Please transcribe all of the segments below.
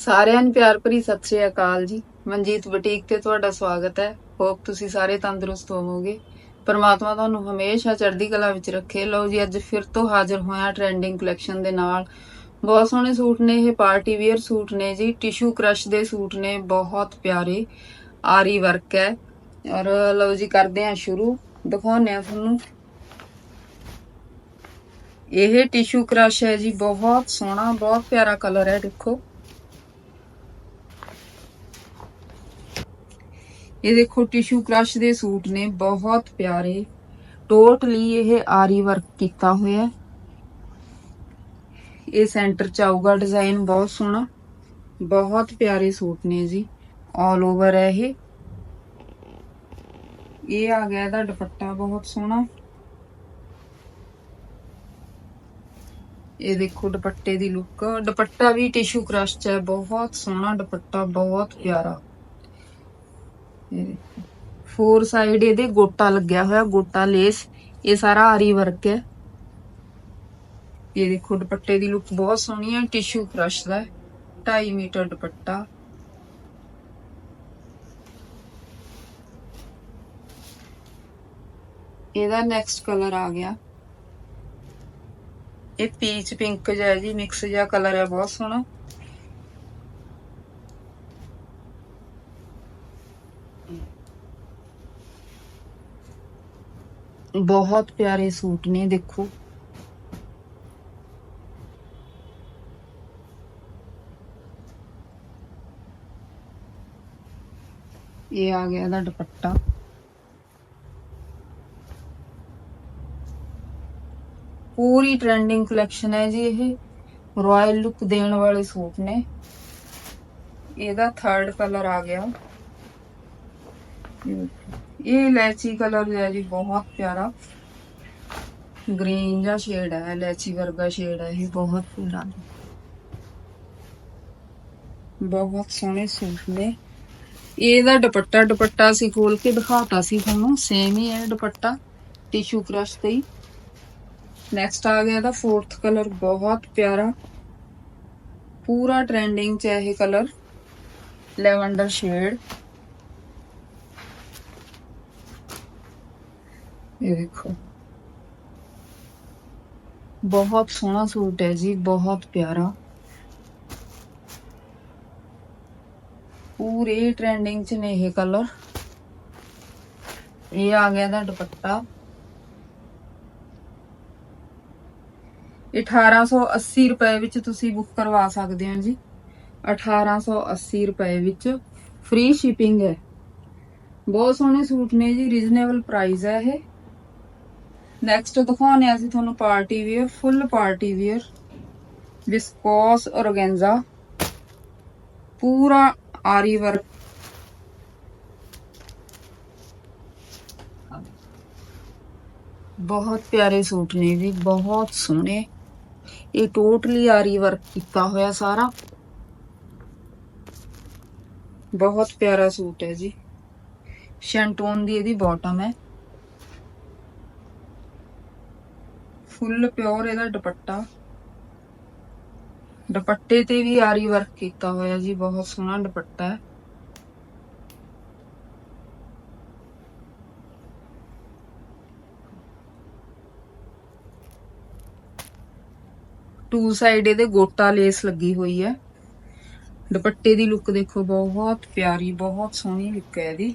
ਸਾਰਿਆਂ ਨੂੰ ਪਿਆਰ ਭਰੀ ਸਤਿ ਸ਼੍ਰੀ ਅਕਾਲ ਜੀ। ਮਨਜੀਤ ਬੁਟੀਕ ਤੇ ਤੁਹਾਡਾ ਸਵਾਗਤ ਹੈ। ਹੋਪ ਤੁਸੀਂ ਸਾਰੇ ਤੰਦਰੁਸਤ ਹੋਵੋਗੇ। ਪਰਮਾਤਮਾ ਤੁਹਾਨੂੰ ਹਮੇਸ਼ਾ ਚੜ੍ਹਦੀ ਕਲਾ ਵਿੱਚ ਰੱਖੇ। ਲਓ ਜੀ, ਅੱਜ ਫਿਰ ਤੋਂ ਹਾਜ਼ਰ ਹੋਇਆ ਟ੍ਰੈਂਡਿੰਗ ਕਲੈਕਸ਼ਨ ਦੇ ਨਾਲ। ਬਹੁਤ ਸੋਹਣੇ ਸੂਟ ਨੇ ਇਹ ਪਾਰਟੀ ਵੇਅਰ ਸੂਟ ਨੇ ਜੀ। ਟਿਸ਼ੂ ਕ੍ਰਸ਼ ਦੇ ਸੂਟ ਨੇ, ਬਹੁਤ ਪਿਆਰੇ, ਆਰੀ ਵਰਕ ਹੈ। ਔਰ ਲਓ ਜੀ, ਕਰਦੇ ਹਾਂ ਸ਼ੁਰੂ। ਦਿਖਾਉਂਦੇ ਹਾਂ ਤੁਹਾਨੂੰ। ਇਹ ਟਿਸ਼ੂ ਕ੍ਰਸ਼ ਹੈ ਜੀ, ਬਹੁਤ ਸੋਹਣਾ, ਬਹੁਤ ਪਿਆਰਾ ਕਲਰ ਹੈ, ਦੇਖੋ। ਇਹ ਦੇਖੋ ਟਿਸ਼ੂ ਕ੍ਰਸ਼ ਦੇ ਸੂਟ ਨੇ, ਬਹੁਤ ਪਿਆਰੇ। ਟੋਟਲੀ ਇਹ ਆਰੀ ਵਰਕ ਕੀਤਾ ਹੋਇਆ ਹੈ। ਇਹ ਸੈਂਟਰ ਚ ਆਊਗਾ ਡਿਜ਼ਾਈਨ ਬਹੁਤ ਸੋਹਣਾ। ਬਹੁਤ ਪਿਆਰੇ ਸੂਟ ਨੇ ਜੀ ਆਲ ਓਵਰ ਹੈ ਇਹ। ਇਹ ਆ ਗਿਆ ਇਹਦਾ ਦੁਪੱਟਾ, ਬਹੁਤ ਸੋਹਣਾ। ਇਹ ਦੇਖੋ ਦੁਪੱਟੇ ਦੀ ਲੁੱਕ ਦੁਪੱਟਾ ਵੀ ਟਿਸ਼ੂ ਕ੍ਰਸ਼ ਚ ਹੈ, ਬਹੁਤ ਸੋਹਣਾ ਦੁਪੱਟਾ, ਬਹੁਤ ਪਿਆਰਾ। ਫੋਰ ਸਾਈਡ ਇਹਦੇ ਗੋਟਾ ਲੱਗਿਆ ਹੋਇਆ, ਗੋਟਾ ਲੇਸ, ਇਹ ਸਾਰਾ ਆਰੀ ਵਰਕ ਹੈ। ਇਹ ਦੇਖੋ ਦੁਪੱਟੇ ਦੀ ਲੁੱਕ ਬਹੁਤ ਸੋਹਣੀ ਹੈ ਟਿਸ਼ੂ ਕ੍ਰਸ਼ ਦਾ 2.5 ਮੀਟਰ ਦੁਪੱਟਾ। ਇਹਦਾ ਨੈਕਸਟ ਕਲਰ ਆ ਗਿਆ। ਇਹ ਪੀਚ ਪਿੰਕ ਜਿਹਾ ਜੀ ਮਿਕਸ ਜਿਹਾ ਕਲਰ ਹੈ, ਬਹੁਤ ਸੋਹਣਾ। ਬਹੁਤ ਪਿਆਰੇ ਸੂਟ ਨੇ, ਦੇਖੋ। ਇਹ ਆ ਗਿਆ ਇਹਦਾ ਦੁਪੱਟਾ। ਪੂਰੀ ਟ੍ਰੈਂਡਿੰਗ ਕਲੈਕਸ਼ਨ ਹੈ ਜੀ ਇਹ। ਰਾਇਲ ਲੁੱਕ ਦੇਣ ਵਾਲੇ ਸੂਟ ਨੇ। ਇਹਦਾ ਥਰਡ ਕਲਰ ਆ ਗਿਆ। ਇਹ ਇਲਾਇਚੀ ਕਲਰ ਹੈ ਜੀ ਬਹੁਤ ਪਿਆਰਾ ਗ੍ਰੀਨ ਜਿਹਾ ਸ਼ੇਡ ਹੈ ਇਲਾਇਚੀ ਵਰਗਾ ਸ਼ੇਡ ਹੈ ਇਹ ਬਹੁਤ ਪਿਆਰਾ ਬਹੁਤ ਸੋਹਣੇ ਸੂਟ ਨੇ ਇਹਦਾ ਦੁਪੱਟਾ ਦੁਪੱਟਾ ਸੀ ਖੋਲ ਕੇ ਦਿਖਾਤਾ ਸੀ ਤੁਹਾਨੂੰ ਸੇਮ ਹੀ ਹੈ ਦੁਪੱਟਾ ਟਿਸ਼ੂ ਕ੍ਰਸ਼ ਤੇ ਹੀ ਨੈਕਸਟ ਆ ਗਿਆ ਇਹਦਾ ਫੋਰਥ ਕਲਰ ਬਹੁਤ ਪਿਆਰਾ ਪੂਰਾ ਟ੍ਰੈਂਡਿੰਗ ਚ ਹੈ ਇਹ ਕਲਰ ਲੈਵੈਂਡਰ ਸ਼ੇਡ ਇਹ ਦੇਖੋ ਬਹੁਤ ਸੋਹਣਾ ਸੂਟ ਹੈ ਜੀ, ਬਹੁਤ ਪਿਆਰਾ। ਪੂਰੇ ਟ੍ਰੈਂਡਿੰਗ ਚ ਨੇ ਇਹ ਕਲਰ ਇਹ ਆ ਗਿਆ ਦਾ ਦੁਪੱਟਾ। 1880 ਰੁਪਏ ਵਿੱਚ ਤੁਸੀਂ ਬੁੱਕ ਕਰਵਾ ਸਕਦੇ ਹੋ ਜੀ। 1880 ਰੁਪਏ ਵਿੱਚ ਫ੍ਰੀ ਸ਼ਿਪਿੰਗ ਹੈ। ਬਹੁਤ ਸੋਹਣੇ ਸੂਟ ਨੇ ਜੀ ਰੀਜ਼ਨੇਬਲ ਪ੍ਰਾਈਸ ਹੈ ਇਹ। ਨੈਕਸਟ ਦਿਖਾਉਣੇ ਆ ਅਸੀਂ ਤੁਹਾਨੂੰ party wear full party wear viscose organza ਪੂਰਾ ਆਰੀ ਵਰਕ ਬਹੁਤ ਪਿਆਰੇ ਸੂਟ ਨੇ ਜੀ, ਬਹੁਤ ਸੋਹਣੇ। ਇਹ ਟੋਟਲੀ ਆਰੀ ਵਰਕ ਕੀਤਾ ਹੋਇਆ ਸਾਰਾ। ਬਹੁਤ ਪਿਆਰਾ ਸੂਟ ਹੈ ਜੀ। ਸ਼ੈਂਟੋਨ ਦੀ ਇਹਦੀ ਬਾਟਮ ਹੈ। ਫੁੱਲ ਪਿਓਰ ਇਹਦਾ ਦੁਪੱਟਾ। ਦੁਪੱਟੇ ਤੇ ਵੀ ਆਰੀ ਵਰਕ ਕੀਤਾ ਹੋਇਆ ਜੀ, ਬਹੁਤ ਸੋਹਣਾ ਦੁਪੱਟਾ ਹੈ। ਟੂ ਸਾਈਡ ਇਹਦੇ ਗੋਟਾ ਲੇਸ ਲੱਗੀ ਹੋਈ ਹੈ। ਦੁਪੱਟੇ ਦੀ ਲੁੱਕ ਦੇਖੋ, ਬਹੁਤ ਪਿਆਰੀ, ਬਹੁਤ ਸੋਹਣੀ ਲੁੱਕ ਹੈ ਇਹਦੀ।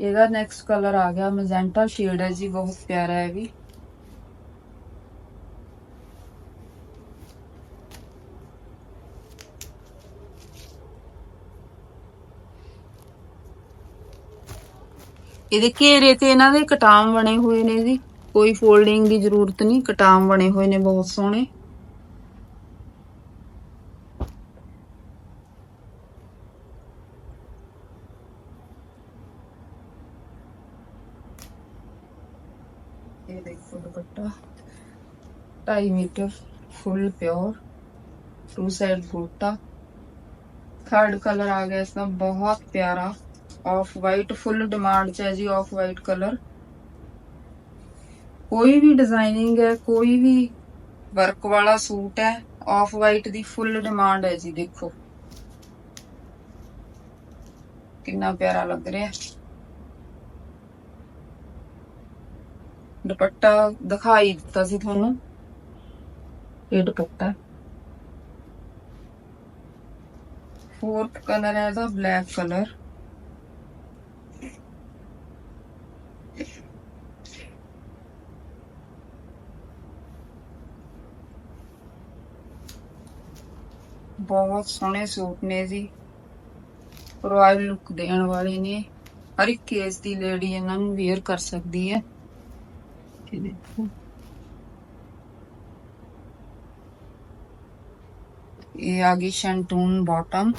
ਇਹਦਾ ਨੈਕਸਟ ਕਲਰ ਆ ਗਿਆ ਮੈਜੈਂਟਾ ਸ਼ੇਡ ਹੈ ਜੀ, ਬਹੁਤ ਪਿਆਰਾ ਹੈ ਵੀ। ਇਹਦੇ ਘੇਰੇ ਤੇ ਇਹਨਾਂ ਦੇ ਕਟਾਮ ਬਣੇ ਹੋਏ ਨੇ ਜੀ, ਕੋਈ ਫੋਲਡਿੰਗ ਦੀ ਜ਼ਰੂਰਤ ਨਹੀਂ, ਕਟਾਮ ਬਣੇ ਹੋਏ ਨੇ ਬਹੁਤ ਸੋਹਣੇ। ਇਹ ਦੇਖੋ ਦੁਪੱਟਾ। 2.5 metre full pure two side ਗੋਟਾ ਥਰਡ ਕਲਰ ਆ ਗਿਆ ਇਸ ਦਾ, ਬਹੁਤ ਪਿਆਰਾ। ਆਫ ਵਾਈਟ ਫੁੱਲ ਡਿਮਾਂਡ ਚ ਹੈ ਜੀ ਆਫ ਵਾਈਟ ਕਲਰ ਕੋਈ ਵੀ ਡਿਜ਼ਾਈਨਿੰਗ ਹੈ, ਕੋਈ ਵੀ ਵਰਕ ਵਾਲਾ ਸੂਟ ਹੈ ਆਫ ਵਾਈਟ ਦੀ ਫੁੱਲ ਡਿਮਾਂਡ ਹੈ ਜੀ, ਦੇਖੋ। ਕਿੰਨਾ ਪਿਆਰਾ ਲੱਗ ਰਿਹਾ। ਹੈ। ਦੁਪੱਟਾ ਦਿਖਾਈ ਦਿੱਤਾ ਸੀ ਤੁਹਾਨੂੰ? ਇਹ ਦੁਪੱਟਾ। ਫੋਰਥ ਕਲਰ ਹੈ ਇਹਦਾ ਬਲੈਕ ਕਲਰ ਬਹੁਤ ਸੋਹਣੇ ਸੂਟ ਨੇ ਜੀ। ਰਾਇਲ ਲੁੱਕ ਦੇਣ ਵਾਲੇ ਨੇ। ਹਰ ਇੱਕ ਕੇਸ ਦੀ ਲੇਡੀ ਇਹਨਾਂ ਨੂੰ ਵੇਅਰ ਕਰ ਸਕਦੀ ਹੈ। ਇਹ ਦੇਖੋ ਇਹ ਆ ਗਈ ਸ਼ੈਂਟੂਨ ਬਾਟਮ।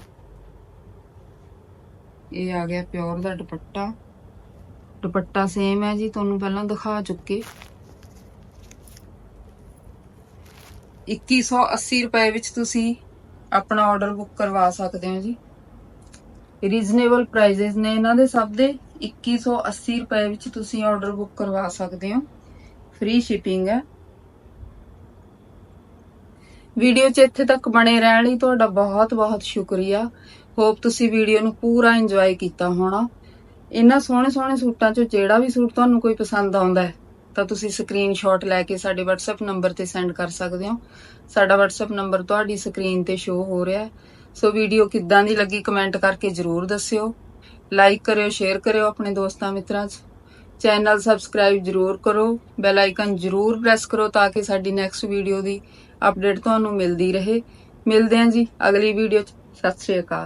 ਇਹ ਆ ਗਿਆ ਪਿਓਰ ਦਾ ਦੁਪੱਟਾ। ਦੁਪੱਟਾ ਸੇਮ ਹੈ ਜੀ, ਤੁਹਾਨੂੰ ਪਹਿਲਾਂ ਦਿਖਾ ਚੁੱਕੇ। 2180 ਰੁਪਏ ਵਿੱਚ ਤੁਸੀਂ ਆਪਣਾ ਆਰਡਰ ਬੁੱਕ ਕਰਵਾ ਸਕਦੇ ਹੋ ਜੀ। ਰੀਜ਼ਨੇਬਲ ਪ੍ਰਾਈजेस ਨੇ ਇਹਨਾਂ ਦੇ ਸਭ ਦੇ। 2180 ਰੁਪਏ ਵਿੱਚ ਤੁਸੀਂ ਆਰਡਰ ਬੁੱਕ ਕਰਵਾ ਸਕਦੇ ਹੋ। ਫ੍ਰੀ ਸ਼ਿਪਿੰਗ ਹੈ। ਵੀਡੀਓ 'ਚ ਇੱਥੇ ਤੱਕ ਬਣੇ ਰਹਿਣ ਲਈ ਤੁਹਾਡਾ ਬਹੁਤ ਬਹੁਤ ਸ਼ੁਕਰੀਆ। ਹੋਪ ਤੁਸੀਂ ਵੀਡੀਓ ਨੂੰ ਪੂਰਾ ਇੰਜੋਏ ਕੀਤਾ ਹੋਣਾ। ਇਹਨਾਂ ਸੋਹਣੇ ਸੋਹਣੇ ਸੂਟਾਂ 'ਚੋਂ ਜਿਹੜਾ ਵੀ ਸੂਟ ਤੁਹਾਨੂੰ ਕੋਈ ਪਸੰਦ ਆਉਂਦਾ ਹੈ, ਤਾਂ ਤੁਸੀਂ ਸਕਰੀਨਸ਼ਾਟ ਲੈ ਕੇ ਸਾਡੇ WhatsApp ਨੰਬਰ ਤੇ ਸੈਂਡ ਕਰ ਸਕਦੇ ਹੋ। ਸਾਡਾ WhatsApp ਨੰਬਰ ਤੁਹਾਡੀ ਸਕਰੀਨ ਤੇ ਸ਼ੋ ਹੋ ਰਿਹਾ ਹੈ। ਸੋ ਵੀਡੀਓ ਕਿੱਦਾਂ ਦੀ ਲੱਗੀ ਕਮੈਂਟ ਕਰਕੇ ਜਰੂਰ ਦੱਸਿਓ। ਲਾਈਕ ਕਰਿਓ ਸ਼ੇਅਰ ਕਰਿਓ ਆਪਣੇ ਦੋਸਤਾਂ ਮਿੱਤਰਾਂ 'ਚ। ਚੈਨਲ ਸਬਸਕ੍ਰਾਈਬ ਜਰੂਰ ਕਰੋ ਬੈਲ ਆਈਕਨ ਜਰੂਰ ਪ੍ਰੈਸ ਕਰੋ ਤਾਂ ਕਿ ਸਾਡੀ ਨੈਕਸਟ ਵੀਡੀਓ ਦੀ ਅਪਡੇਟ ਤੁਹਾਨੂੰ ਮਿਲਦੀ ਰਹੇ। ਮਿਲਦੇ ਹਾਂ ਜੀ ਅਗਲੀ ਵੀਡੀਓ 'ਚ। ਸਤਿ ਸ਼੍ਰੀ ਅਕਾਲ।